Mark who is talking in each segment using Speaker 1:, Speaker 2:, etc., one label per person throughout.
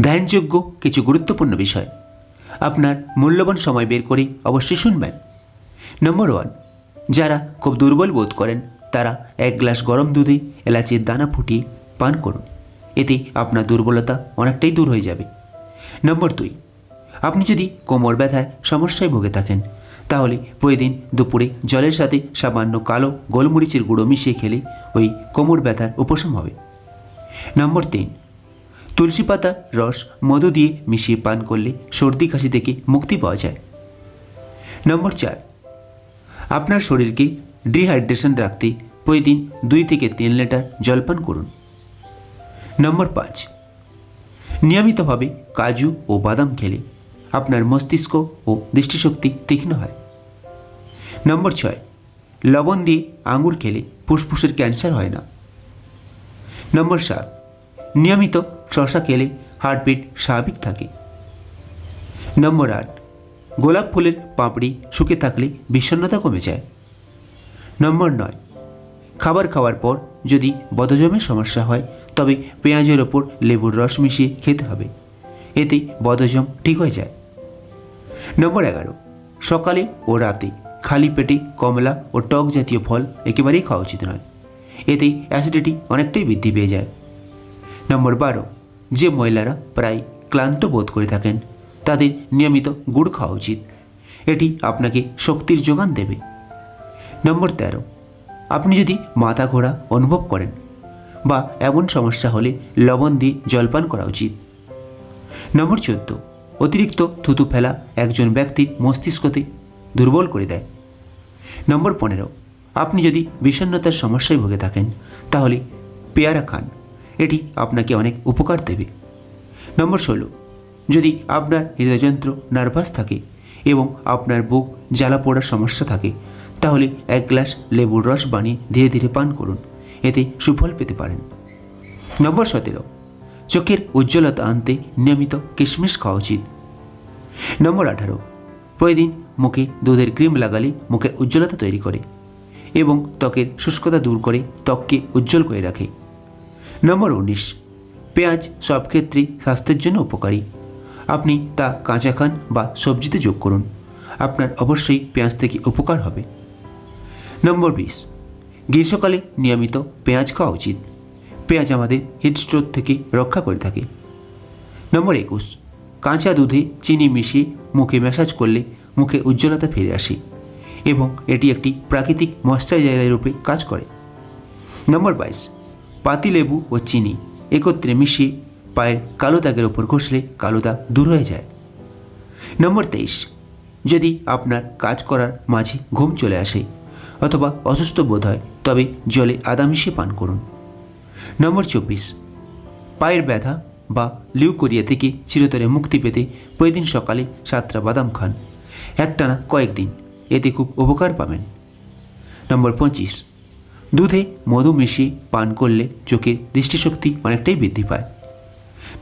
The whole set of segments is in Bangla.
Speaker 1: ধ্যানযোগ্য কিছু গুরুত্বপূর্ণ বিষয়। আপনার মূল্যবান সময় বের করে অবশ্যই শুনবেন। নম্বর ওয়ান যারা খুব দুর্বল বোধ করেন, তারা এক গ্লাস গরম দুধে এলাচির দানা ফুটিয়ে পান করুন। এতে আপনার দুর্বলতা অনেকটাই দূর হয়ে যাবে। নম্বর দুই, আপনি যদি কোমর ব্যথায় সমস্যায় ভুগে থাকেন, তাহলে প্রতিদিন দুপুরে জলের সাথে সামান্য কালো গোলমরিচের গুঁড়ো মিশিয়ে খেলে ওই কোমর ব্যথার উপশম হবে। নম্বর তিন তুলসী পাতার রস, মধু দিয়ে মিশিয়ে পান করলে সর্দি কাশি থেকে মুক্তি পাওয়া যায়। নম্বর চার, আপনার শরীরকে ডিহাইড্রেশন রাখতে প্রতিদিন দুই থেকে তিন লিটার জল পান করুন। নম্বর পাঁচ, নিয়মিতভাবে কাজু ও বাদাম খেলে আপনার মস্তিষ্ক ও দৃষ্টিশক্তি তীক্ষ্ণ হয়। নম্বর ছয়, লবণ দিয়ে আঙুর খেলে ফুসফুসের ক্যান্সার হয় না। নম্বর সাত, নিয়মিত শশা খেলে হার্টবিট স্বাভাবিক থাকে। নম্বর আট, গোলাপ ফুলের পাপড়ি শুকে থাকলে বিষণ্ণতা কমে যায়। নম্বর নয়, খাবার খাওয়ার পর যদি বদজমের সমস্যা হয়, তবে পেঁয়াজের ওপর লেবুর রস মিশিয়ে খেতে হবে। এতে বদজম ঠিক হয়ে যায়। নম্বর এগারো, সকালে ও রাতে খালি পেটে কমলা ও টক জাতীয় ফল একেবারেই খাওয়া উচিত নয়। এতে অ্যাসিডিটি অনেকটাই বৃদ্ধি পেয়ে যায়। নম্বর বারো যে মহিলারা প্রায় ক্লান্ত বোধ করে থাকেন, তাদের নিয়মিত গুড় খাওয়া উচিত। এটি আপনাকে শক্তির যোগান দেবে। নম্বর তেরো, আপনি যদি মাথা ঘোরা অনুভব করেন বা এমন সমস্যা হলে লবণ দিয়ে জলপান করা উচিত। নম্বর চোদ্দ, অতিরিক্ত থুতু ফেলা একজন ব্যক্তির মস্তিষ্কতে দুর্বল করে দেয়। নম্বর পনেরো, আপনি যদি বিষণ্ণতার সমস্যায় ভুগে থাকেন, তাহলে পেয়ারা খান। এটি আপনাকে অনেক উপকার দেবে। নম্বর ষোলো, যদি আপনার হৃদয়যন্ত্র নার্ভাস থাকে এবং আপনার বুক জ্বালা পোড়ার সমস্যা থাকে, তাহলে এক গ্লাস লেবুর রস বানিয়ে ধীরে ধীরে পান করুন। এতে সুফল পেতে পারেন। নম্বর সতেরো, চোখের উজ্জ্বলতা আনতে নিয়মিত কিশমিশ খাওয়া উচিত। নম্বর আঠারো, প্রতিদিন মুখে দুধের ক্রিম লাগালে মুখে উজ্জ্বলতা তৈরি করে এবং ত্বকের শুষ্কতা দূর করে ত্বককে উজ্জ্বল করে রাখে। নম্বর উনিশ। পেঁয়াজ সব ক্ষেত্রেই স্বাস্থ্যের জন্য উপকারী। আপনি তা কাঁচা খান বা সবজিতে যোগ করুন। আপনার অবশ্যই পেঁয়াজ থেকে উপকার হবে। নম্বর বিশ। গ্রীষ্মকালে নিয়মিত পেঁয়াজ খাওয়া উচিত। পেঁয়াজ আমাদের হিটস্ট্রোক থেকে রক্ষা করে থাকে। নম্বর একুশ। কাঁচা দুধে চিনি মিশিয়ে মুখে ম্যাসাজ করলে মুখে উজ্জ্বলতা ফিরে আসে এবং এটি একটি প্রাকৃতিক ময়শ্চারাইজার রূপে কাজ করে। নম্বর বাইশ। পাতিলেবু ও চিনি একত্রে মিশিয়ে পায়ের কালো দাগের ওপর ঘষলে কালো দাগ দূর হয়ে যায়। নম্বর তেইশ, যদি আপনার কাজ করার মাঝে ঘুম চলে আসে অথবা অসুস্থ বোধ হয়, তবে জলে আদা মিশিয়ে পান করুন। নম্বর চব্বিশ, পায়ের ব্যথা বা লিউকোরিয়া থেকে চিরতরে মুক্তি পেতে প্রতিদিন সকালে সাতটা বাদাম খান। একটানা কয়েকদিন, এতে খুব উপকার পাবেন। নম্বর পঁচিশ দুধে মধু মিশিয়ে পান করলে চোখের দৃষ্টিশক্তি অনেকটাই বৃদ্ধি পায়।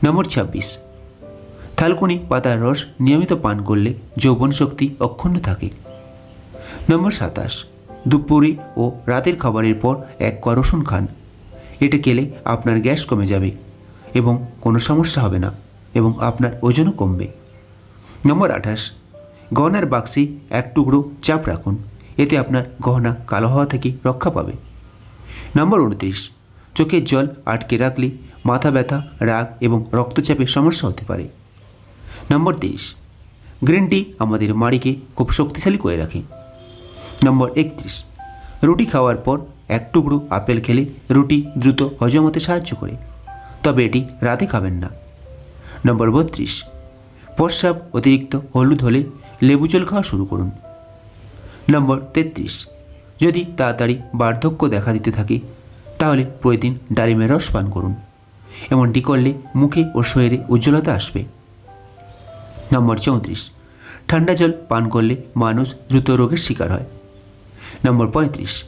Speaker 1: নম্বর ছাব্বিশ। থালকুনি পাতার রস নিয়মিত পান করলে যৌবন শক্তি অক্ষুণ্ণ থাকে। নম্বর সাতাশ। দুপুরে ও রাতের খাবারের পর এক কোয়া রসুন খান। এটা খেলে আপনার গ্যাস কমে যাবে এবং কোনো সমস্যা হবে না এবং আপনার ওজনও কমবে। নম্বর আঠাশ। গহনার বাক্সে এক টুকরো চাপ রাখুন। এতে আপনার গহনা কালো হওয়া থেকে রক্ষা পাবে। নম্বর উনত্রিশ, চোখের জল আটকে রাখলে মাথা ব্যথা, রাগ এবং রক্তচাপের সমস্যা হতে পারে। নম্বর তেইশ, গ্রিন টি আমাদের মাড়িকে খুব শক্তিশালী করে রাখে। নম্বর একত্রিশ, রুটি খাওয়ার পর এক টুকরো আপেল খেলে রুটি দ্রুত হজম হতে সাহায্য করে, তবে এটি রাতে খাবেন না। নম্বর বত্রিশ, প্রস্রাব অতিরিক্ত হলুদ হলে লেবু জল খাওয়া শুরু করুন। নম্বর তেত্রিশ যদি তাড়াতাড়ি বার্ধক্য দেখা দিতে থাকে, তাহলে প্রতিদিন ডালিমের রস পান করুন। এমনটি করলে মুখে ও শরীরে উজ্জ্বলতা আসবে। নম্বর চৌত্রিশ। ঠান্ডা জল পান করলে মানুষ দ্রুত রোগের শিকার হয়। নম্বর পঁয়ত্রিশ।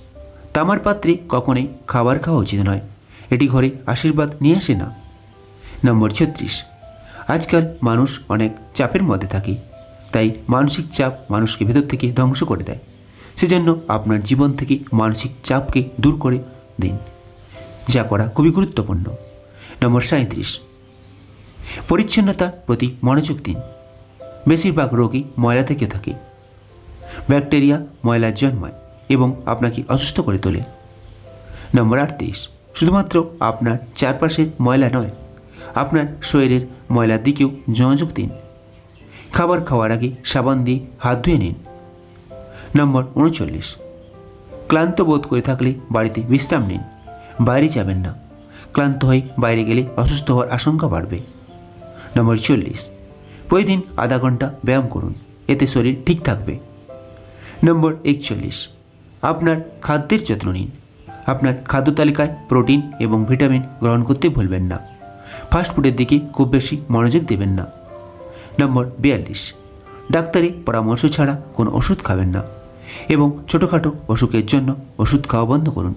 Speaker 1: তামার পাত্রে কখনোই খাবার খাওয়া উচিত নয়। এটি ঘরে আশীর্বাদ নিয়ে আসে না। নম্বর ছত্রিশ। আজকাল মানুষ অনেক চাপের মধ্যে থাকে, তাই মানসিক চাপ মানুষকে ভেতর থেকে ধ্বংস করে দেয়। সেজন্য আপনার জীবন থেকে মানসিক চাপকে দূর করে দিন। যা করা খুবই গুরুত্বপূর্ণ। নম্বর সাঁত্রিশ পরিচ্ছন্নতার প্রতি মনোযোগ দিন। বেশিরভাগ রোগী ময়লা থেকে থাকে। ব্যাকটেরিয়া ময়লার জন্মায় এবং আপনাকে অসুস্থ করে তোলে। নম্বর আটত্রিশ। শুধুমাত্র আপনার চারপাশের ময়লা নয়, আপনার শরীরের ময়লার দিকেও মনোযোগ দিন। খাবার খাওয়ার আগে সাবান দিয়ে হাত ধুয়ে নিন। নম্বর উনচল্লিশ। ক্লান্ত বোধ করে থাকলে বাড়িতে বিশ্রাম নিন। বাইরে যাবেন না। ক্লান্ত হয়ে বাইরে গেলে অসুস্থ হওয়ার আশঙ্কা বাড়বে। নম্বর চল্লিশ। প্রতিদিন আধা ঘণ্টা ব্যায়াম করুন। এতে শরীর ঠিক থাকবে। নম্বর একচল্লিশ। আপনার খাদ্যের যত্ন নিন। আপনার খাদ্য তালিকায় প্রোটিন এবং ভিটামিন গ্রহণ করতে ভুলবেন না। ফাস্টফুডের দিকে খুব বেশি মনোযোগ দেবেন না। নম্বর বিয়াল্লিশ। ডাক্তারি পরামর্শ ছাড়া কোনো ওষুধ খাবেন না। এবং ছোটোখাটো অসুখের জন্য ওষুধ খাওয়া বন্ধ করুন।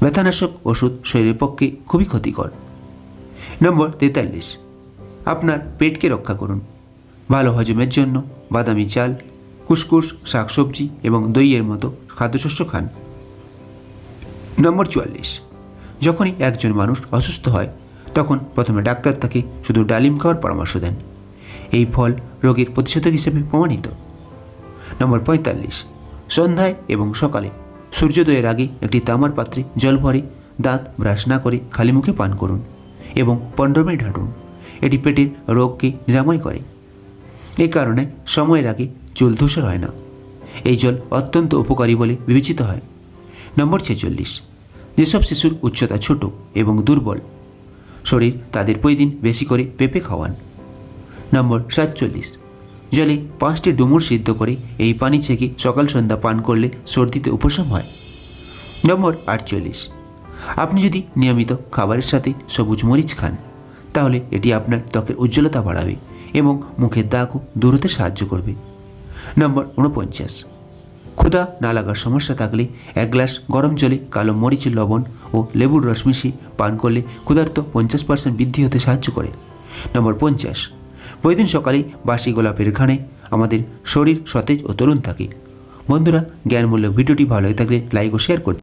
Speaker 1: ব্যথানাশক ওষুধ শরীরের পক্ষে খুবই ক্ষতিকর। নম্বর তেতাল্লিশ। আপনার পেটকে রক্ষা করুন। ভালো হজমের জন্য বাদামি চাল, কুসকুস, শাকসবজি এবং দইয়ের মতো খাদ্যশস্য খান। নম্বর চুয়াল্লিশ। যখনই একজন মানুষ অসুস্থ হয়, তখন প্রথমে ডাক্তার তাকে শুধু ডালিম খাওয়ার পরামর্শ দেন। এই ফল রোগের প্রতিষেধক হিসেবে প্রমাণিত। নম্বর পঁয়তাল্লিশ। সন্ধ্যায় এবং সকালে সূর্যোদয়ের আগে একটি তামার পাত্রে জল ভরে দাঁত ব্রাশ না করে খালি মুখে পান করুন এবং পনেরো মিনিট হাঁটুন এটি পেটের রোগকে নিরাময় করে। এই কারণে সময়ের আগে চুল ধূসর হয় না। এই জল অত্যন্ত উপকারী বলে বিবেচিত হয়। নম্বর ছেচল্লিশ। যেসব শিশুর উচ্চতা ছোট এবং দুর্বল, শরীর তাদের প্রতিদিন বেশি করে পেঁপে খাওয়ান। নম্বর সাতচল্লিশ। জলে পাঁচটি ডুমুর সিদ্ধ করে এই পানি ছেঁকে সকাল সন্ধ্যা পান করলে সর্দিতে উপশম হয়। নম্বর আটচল্লিশ। আপনি যদি নিয়মিত খাবারের সাথে সবুজ মরিচ খান, তাহলে এটি আপনার ত্বকের উজ্জ্বলতা বাড়াবে এবং মুখের দাগও দূর হতে সাহায্য করবে। নম্বর উনপঞ্চাশ ক্ষুধা না লাগার সমস্যা থাকলে এক গ্লাস গরম জলে কালো মরিচের লবণ ও লেবুর রস মিশিয়ে পান করলে ক্ষুধার্ত পঞ্চাশ পার্সেন্ট বৃদ্ধি হতে সাহায্য করে। নম্বর পঞ্চাশ। প্রতিদিন সকালে বাসি গোলাপের ঘানে আমাদের শরীর সতেজ ও তরুণ থাকে। বন্ধুরা, জ্ঞানমূলক ভিডিওটি ভালো হয়ে থাকলে লাইক ও শেয়ার করতে